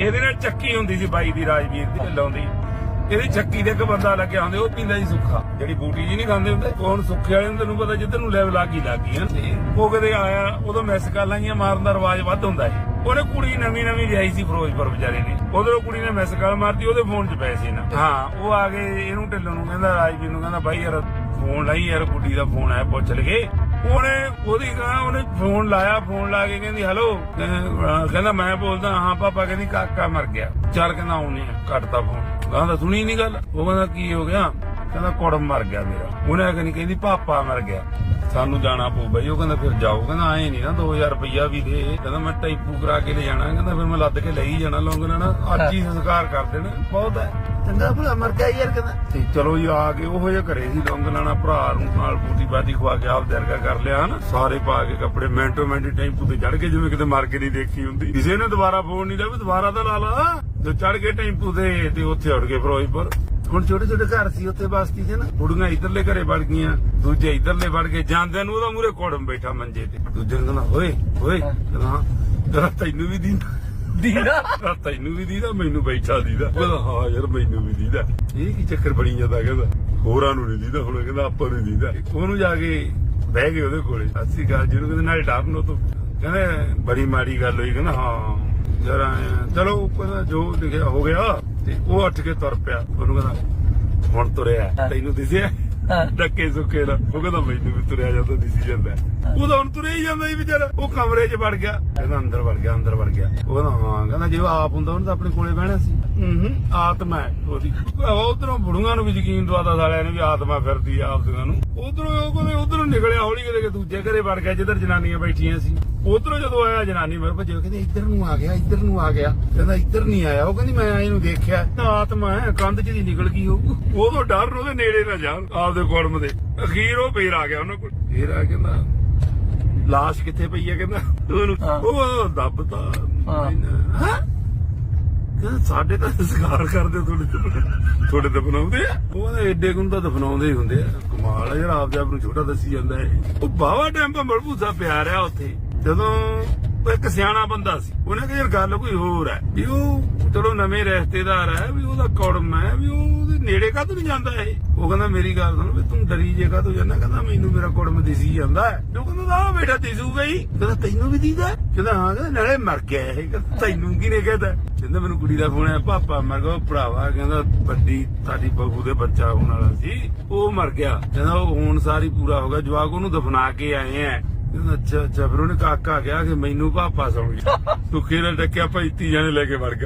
ਇਹਦੇ ਨਾਲ ਚੱਕੀ ਹੁੰਦੀ ਸੀ ਬਾਈ ਦੀ ਰਾਜਵੀਰ ਦੀ ਢਿੱਲੋਂ ਦੀ। ਇਹਦੀ ਚੱਕੀ ਦੇ ਇੱਕ ਬੰਦਾ ਲੱਗਿਆ ਹੁੰਦੇ ਉਹ ਪੀਂਦਾ ਸੀ ਸੁੱਖਾ। ਜਿਹੜੀ ਬੂਟੀ ਜੀ ਨਹੀਂ ਖਾਂਦੇ ਹੁੰਦੇ? ਕੋਣ ਸੁੱਖੇ ਵਾਲੇ ਨੂੰ ਤੈਨੂੰ ਪਤਾ ਜਿੱਧਰ ਨੂੰ ਲੈਵਲ ਲੱਗੀ ਲੱਗੀ ਹਨ ਉਹ ਕਦੇ ਆਇਆ ਉਦੋਂ ਮਿਸ ਕਾਲਾਂ ਜੀਆਂ ਮਾਰਨ ਦਾ ਰਿਵਾਜ ਵੱਧ ਹੁੰਦਾ ਸੀ। ਉਹਨੇ ਕੁੜੀ ਨਵੀਂ ਨਵੀਂ ਲਿਆਈ ਸੀ ਫਿਰੋਜ਼ਪੁਰ ਵਿਚਾਰੇ ਨੇ। ਉਧਰੋਂ ਕੁੜੀ ਨੇ ਮਿਸ ਕਾਲ ਮਾਰਤੀ ਉਹਦੇ ਫੋਨ 'ਚ ਪੈਸੇ ਨਾ। ਹਾਂ ਉਹ ਆ ਗਏ ਇਹਨੂੰ ਢਿੱਲੋਂ ਨੂੰ ਕਹਿੰਦਾ ਰਾਜਵੀਰ ਨੂੰ ਕਹਿੰਦਾ ਬਾਈ ਯਾਰ ਫੋਨ ਲਾਈ ਯਾਰ ਕੁੜੀ ਦਾ ਫੋਨ ਆਇਆ ਪੁੱਛ ਲਗੇ ਉਹਨੇ ਉਹਦੀ ਕਹਾ ਉਹਨੇ ਫੋਨ ਲਾਇਆ ਫੋਨ ਲਾ ਕੇ ਕਹਿੰਦੀ ਹੈਲੋ ਕਹਿੰਦਾ, ਮੈਂ ਬੋਲਦਾ, ਹਾਂ ਪਾਪਾ, ਕਹਿੰਦੀ, ਕਾਕਾ ਮਰ ਗਿਆ। ਚੱਲ ਕਹਿੰਦਾ, ਆਉਨੇ ਆ। ਕੱਟਤਾ ਫੋਨ ਕਹਿੰਦਾ ਸੁਣੀ ਨਹੀਂ ਗੱਲ। ਉਹ ਕਹਿੰਦਾ, ਕੀ ਹੋ ਗਿਆ? ਕਹਿੰਦਾ ਕੁੜਮ ਮਰ ਗਿਆ ਮੇਰਾ। ਉਹਨੇ ਕਹਿੰਦੀ ਕਹਿੰਦੀ, ਪਾਪਾ ਮਰ ਗਿਆ। ਸਾਨੂੰ ਜਾਣਾ ਪਊ ਬਈ। ਉਹ ਕਹਿੰਦਾ, ਫਿਰ ਜਾਓ। ਕਹਿੰਦਾ, ਆਏ ਨਹੀਂ ਨਾ 2000 ਰੁਪਈਆ ਵੀ ਦੇ। ਕਹਿੰਦਾ, ਮੈਂ ਟਾਈਪੂ ਕਰਾ ਕੇ ਲੈ ਜਾਣਾ ਕਹਿੰਦਾ, ਫਿਰ ਮੈਂ ਲੱਦ ਕੇ ਲਈ ਜਾਣਾ ਲੌਂਗ ਲੈਣਾ ਅੱਜ ਹੀ ਸੰਸਕਾਰ ਕਰ ਦੇਣਾ। ਬਹੁਤ ਹੈ। ਚੰਗਾ ਭਲਾ ਮਰ ਗਿਆ ਯਾਰ ਕਹਿੰਦਾ। ਤੇ ਚਲੋ ਜੀ ਆ ਕੇ ਉਹੋ ਜਿਹਾ ਘਰੇ ਸੀ ਲੌਂਗ ਲੈਣਾ ਭਰਾ ਨੂੰ ਨਾਲ ਬੂਟੀ ਬਾਦੀ ਖਵਾ ਕੇ ਆਪ ਦਰਗਾ ਕਰ ਲਿਆ ਹਨ? ਸਾਰੇ ਪਾ ਕੇ ਕੱਪੜੇ ਮਿੰਟੋ ਮਿੰਟ ਟੈਂਪੂ ਤੇ ਚੜ ਕੇ ਜਿਵੇਂ ਕਿਤੇ ਮਰ ਕੇ ਨਹੀਂ ਦੇਖੀ ਹੁੰਦੀ। ਕਿਸੇ ਨੇ ਦੁਬਾਰਾ ਫੋਨ ਨਹੀਂ ਲਿਆ ਵੀ ਦੁਬਾਰਾ ਤਾਂ ਲਾ ਲਾ ਜੋ ਚੜ ਕੇ ਟੈਂਪੂ ਤੇ ਤੇ ਉੱਥੇ ਉੱਡ ਗਏ ਫਿਰੋਜ਼ਪੁਰ। ਹੁਣ ਛੋਟੇ ਛੋਟੇ ਘਰ ਸੀ ਉੱਥੇ ਬਸਤੀ 'ਚ ਨਾ? ਬੁੜੀਆਂ ਇਧਰਲੇ ਘਰੇ ਵੜ ਗਈਆਂ ਦੂਜੇ ਇਧਰਲੇ ਵੜ ਗਏ ਜਾਂਦਿਆਂ ਨੂੰ ਉਹਦਾ ਮੂਰੇ ਕੋੜਮ ਬੈਠਾ ਮੰਜੇ ਤੇ। ਦੂਜੇ ਨੂੰ ਕਹਿੰਦਾ ਓਏ ਓਏ ਕਹਿੰਦਾ ਤੈਨੂੰ ਵੀ ਦੀਦਾ ਦੀਦਾ? ਕਹਿੰਦਾ ਤੈਨੂੰ ਵੀ ਦੀਦਾ, ਮੈਨੂੰ ਬੈਠਾ ਦੀਦਾ। ਕਹਿੰਦਾ, ਹਾਂ ਯਾਰ, ਮੈਨੂੰ ਵੀ ਦੀਦਾ। ਇਹ ਕੀ ਚੱਕਰ ਬਣੀ ਜਾਂਦਾ, ਕਹਿੰਦਾ। ਹੋਰਾਂ ਨੂੰ ਨਹੀਂ ਦੀਦਾ, ਹੁਣ ਕਹਿੰਦਾ, ਆਪਾਂ ਨੂੰ ਦੀਦਾ। ਉਹਨੂੰ ਜਾ ਕੇ ਬਹਿ ਗਏ ਉਹਦੇ ਕੋਲੇ। ਸਤਿ ਸ੍ਰੀ ਅਕਾਲ ਜਿਹਨੂੰ ਕਹਿੰਦੇ, ਨਾਲ ਡਰਨ ਉਹ ਤੋਂ। ਕਹਿੰਦੇ, ਬੜੀ ਮਾੜੀ ਗੱਲ ਹੋਈ, ਕਹਿੰਦਾ, ਹਾਂ। ਯਾਰ ਚਲੋ, ਕਹਿੰਦਾ, ਜੋ ਲਿਖਿਆ ਹੋ ਗਿਆ। ਤੇ ਉਹ ਉੱਠ ਕੇ ਤੁਰ ਪਿਆ। ਉਹਨੂੰ ਕਹਿੰਦਾ, ਹੁਣ ਤੁਰਿਆ। ਤੈਨੂੰ ਦਿਸਿਆ? ਹਾਂ। ਡੱਕੇ ਸੁੱਕੇ ਨਾ ਉਹ ਕਹਿੰਦਾ ਮੈਨੂੰ ਵੀ ਤੁਰਿਆ ਜਾਂਦਾ ਦਿਸੀ ਜਾਂਦਾ। ਉਹਦਾ ਹੁਣ ਤੁਰਿਆ ਹੀ ਜਾਂਦਾ ਸੀ ਵਿਚਾਰਾ। ਉਹ ਕਮਰੇ 'ਚ ਵੜ ਗਿਆ। ਕਹਿੰਦਾ ਅੰਦਰ ਵੜ ਗਿਆ ਅੰਦਰ ਵੜ ਗਿਆ। ਉਹ ਕਹਿੰਦਾ ਹਾਂ ਕਹਿੰਦਾ ਜੇ ਉਹ ਆਪ ਹੁੰਦਾ ਉਹਨੇ ਤਾਂ ਆਪਣੇ ਕੋਲੇ ਬਹਿਣਾ ਸੀ। ਹੂੰ ਆਤਮਾ ਹੈ ਉਹਦੀ। ਉਧਰੋਂ ਬੁੜੂਆਂ ਨੂੰ ਵੀ ਯਕੀਨ ਦਵਾਦਾ ਸਾਲਿਆਂ ਨੇ ਵੀ ਆਤਮਾ ਫਿਰਦੀ ਆ ਆਪਦੀਆਂ ਨੂੰ। ਉਧਰੋਂ ਉਹ ਕੋਲੇ ਉਧਰੋਂ ਨਿਕਲਿਆ ਹੌਲੀ ਕਿਤੇ ਦੂਜੇ ਘਰੇ ਵੜ ਗਿਆ ਜਿੱਧਰ ਜਨਾਨੀਆਂ ਬੈਠੀਆਂ ਸੀ। ਉਧਰੋਂ ਜਦੋਂ ਆਇਆ ਜਨਾਨੀ ਮਰ ਭੱਜੇ ਕਹਿੰਦੇ ਇੱਧਰ ਨੂੰ ਆ ਗਿਆ ਇੱਧਰ ਨੂੰ ਆ ਗਿਆ। ਕਹਿੰਦਾ ਇੱਧਰ ਨਹੀਂ ਆਇਆ। ਉਹ ਕਹਿੰਦੀ ਮੈਂ ਇਹਨੂੰ ਦੇਖਿਆ ਤਾਂ ਆਤਮਾ ਹੈ ਕੰਧ 'ਚ ਦੀ ਨਿਕਲ ਗਈ ਉਹ ਉਦੋਂ ਡਰ ਨੂੰ ਉਹਦੇ ਨੇੜੇ ਨਾ ਜਾਣ ਆਪਦੇ ਕੁੜਮ ਦੇ। ਅਖੀਰ ਉਹ ਫੇਰ ਆ ਗਿਆ ਉਹਨਾਂ ਕੋਲ। ਫੇਰ ਆ ਕਹਿੰਦਾ ਲਾਸ਼ ਕਿੱਥੇ ਪਈ ਹੈ ਕਹਿੰਦਾ? ਉਹਨੂੰ। ਉਹ ਦੱਬਤਾ। ਹਾਂ। ਕਹਿੰਦਾ ਸਾਡੇ ਤਾਂ ਸੰਸਕਾਰ ਕਰਦੇ ਤੁਹਾਡੇ ਤੇ ਤੁਹਾਡੇ ਤੇ ਬਣਾਉਂਦੇ ਆ। ਉਹ ਐਡੇ ਗੁਣ ਤਾਂ ਦਫਨਾਉਂਦੇ ਹੀ ਹੁੰਦੇ ਆ। ਕਮਾਲ ਆ ਯਾਰ ਆਪ ਨੂੰ ਛੋਟਾ ਦੱਸੀ ਜਾਂਦਾ ਹੈ ਉਹ ਬਾਵਾ ਟਾਈਮ ਪਾ ਮਲਬੂਸਾ ਪਿਆ ਰਿਹਾ ਉੱਥੇ। ਜਦੋਂ ਉਹ ਇੱਕ ਸਿਆਣਾ ਬੰਦਾ ਸੀ, ਉਹਨੇ ਕਿਹਾ, ਯਾਰ ਗੱਲ ਕੋਈ ਹੋਰ ਹੈ। ਵੀ ਉਹ ਚਲੋ ਨਵੇਂ ਰਿਸ਼ਤੇਦਾਰ ਹੈ, ਵੀ ਉਹਦਾ ਕੌੜਮ ਹੈ, ਵੀ ਉਹਦੇ ਨੇੜੇ ਕਾਹ ਨਹੀਂ ਜਾਂਦਾ ਇਹ? ਉਹ ਕਹਿੰਦਾ, ਮੇਰੀ ਗੱਲ ਸੁਣ, ਵੀ ਤੂੰ ਡਰੀ ਜੇ ਕਾਹਤੋਂ ਜਾਂਦਾ ਕਹਿੰਦਾ, ਮੈਨੂੰ ਮੇਰਾ ਕੁੜਮ ਦਿਸੀ ਜਾਂਦਾ ਹੈ। ਉਹ ਕਹਿੰਦਾ ਆ ਬੇਟਾ ਦਿਸੂਗਾ ਹੀ ਕਹਿੰਦਾ, ਤੈਨੂੰ ਵੀ ਦੀਦਾ ਕਹਿੰਦਾ, ਹਾਂ। ਕਹਿੰਦਾ, ਨਾਲੇ ਮਰ ਗਿਆ ਇਹ। ਕਹਿੰਦਾ, ਤੈਨੂੰ ਕਿਹਨੇ ਕਹਿੰਦਾ ਕਹਿੰਦਾ, ਮੈਨੂੰ ਕੁੜੀ ਦਾ ਫੋਨ ਆਇਆ, ਪਾਪਾ ਮੈਂ ਕਿਹਾ ਭਰਾਵਾ ਕਹਿੰਦਾ, ਵੱਡੀ ਸਾਡੀ ਬਹੂ ਦੇ ਬੱਚਾ ਹੋਣ ਵਾਲਾ ਸੀ, ਉਹ ਮਰ ਗਿਆ। ਕਹਿੰਦਾ, ਉਹ ਹੁਣ ਸਾਰੀ ਪੂਰਾ ਹੋ ਗਿਆ, ਜਵਾਕ ਉਹਨੂੰ ਦਫਨਾ ਕੇ ਆਏ ਆ ਕਹਿੰਦਾ ਅੱਛਾ ਅੱਛਾ ਫਿਰ ਉਹਨੇ ਕਾਕਾ ਕਿਹਾ ਕਿ ਮੈਨੂੰ ਪਾਪਾ ਸੌਂ ਗਿਆ ਸੁੱਖੇ ਨਾਲ ਟੱਕਿਆ ਭਾਈ ਤੀਆਂ ਨੇ ਲੈ ਕੇ ਵੜ ਗਿਆ